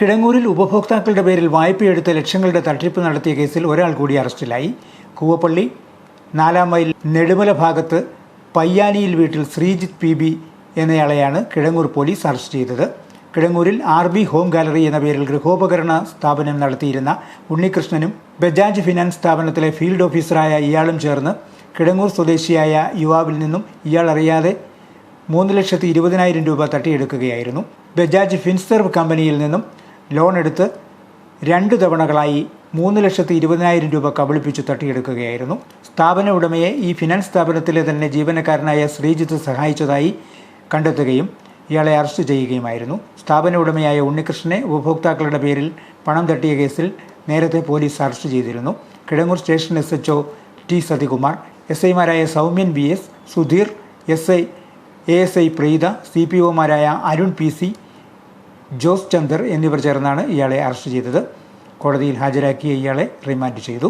കിടങ്ങൂരിൽ ഉപഭോക്താക്കളുടെ പേരിൽ വായ്പയെടുത്ത് ലക്ഷങ്ങളുടെ തട്ടിപ്പ് നടത്തിയ കേസിൽ ഒരാൾ കൂടി അറസ്റ്റിലായി. കൂവപ്പള്ളി നാലാം മൈൽ നെടുമല ഭാഗത്ത് പയ്യാനിയിൽ വീട്ടിൽ ശ്രീജിത്ത് പി ബി എന്നയാളെയാണ് കിടങ്ങൂർ പോലീസ് അറസ്റ്റ് ചെയ്തത്. കിടങ്ങൂരിൽ ആർ ബി ഹോം ഗാലറി എന്ന പേരിൽ ഗൃഹോപകരണ സ്ഥാപനം നടത്തിയിരുന്ന ഉണ്ണികൃഷ്ണനും ബജാജ് ഫിനാൻസ് സ്ഥാപനത്തിലെ ഫീൽഡ് ഓഫീസറായ ഇയാളും ചേർന്ന് കിടങ്ങൂർ സ്വദേശിയായ യുവാവിൽ നിന്നും ഇയാൾ അറിയാതെ മൂന്ന് ലക്ഷത്തി ഇരുപതിനായിരം രൂപ തട്ടിയെടുക്കുകയായിരുന്നു. ബജാജ് ഫിൻസെർവ് കമ്പനിയിൽ നിന്നും ലോൺ എടുത്ത് രണ്ട് തവണകളായി മൂന്ന് ലക്ഷത്തി ഇരുപതിനായിരം രൂപ കബളിപ്പിച്ചു തട്ടിയെടുക്കുകയായിരുന്നു. സ്ഥാപന ഉടമയെ ഈ ഫിനാൻസ് സ്ഥാപനത്തിലെ തന്നെ ജീവനക്കാരനായ ശ്രീജിത്ത് സഹായിച്ചതായി കണ്ടെത്തുകയും ഇയാളെ അറസ്റ്റ് ചെയ്യുകയുമായിരുന്നു. സ്ഥാപന ഉടമയായ ഉണ്ണികൃഷ്ണനെ ഉപഭോക്താക്കളുടെ പേരിൽ പണം തട്ടിയ കേസിൽ നേരത്തെ പോലീസ് അറസ്റ്റ് ചെയ്തിരുന്നു. Kizhangoor station S H T Sathikumar S ഐമാരായ Soumyan B S Sudheer S I A S I Preetha C P ഒമാരായ Arun P C Jose Chander എന്നിവർ ചേർന്നാണ് ഇയാളെ അറസ്റ്റ് ചെയ്തത്. കോടതിയിൽ ഹാജരാക്കിയ ഇയാളെ റിമാൻഡ് ചെയ്തു.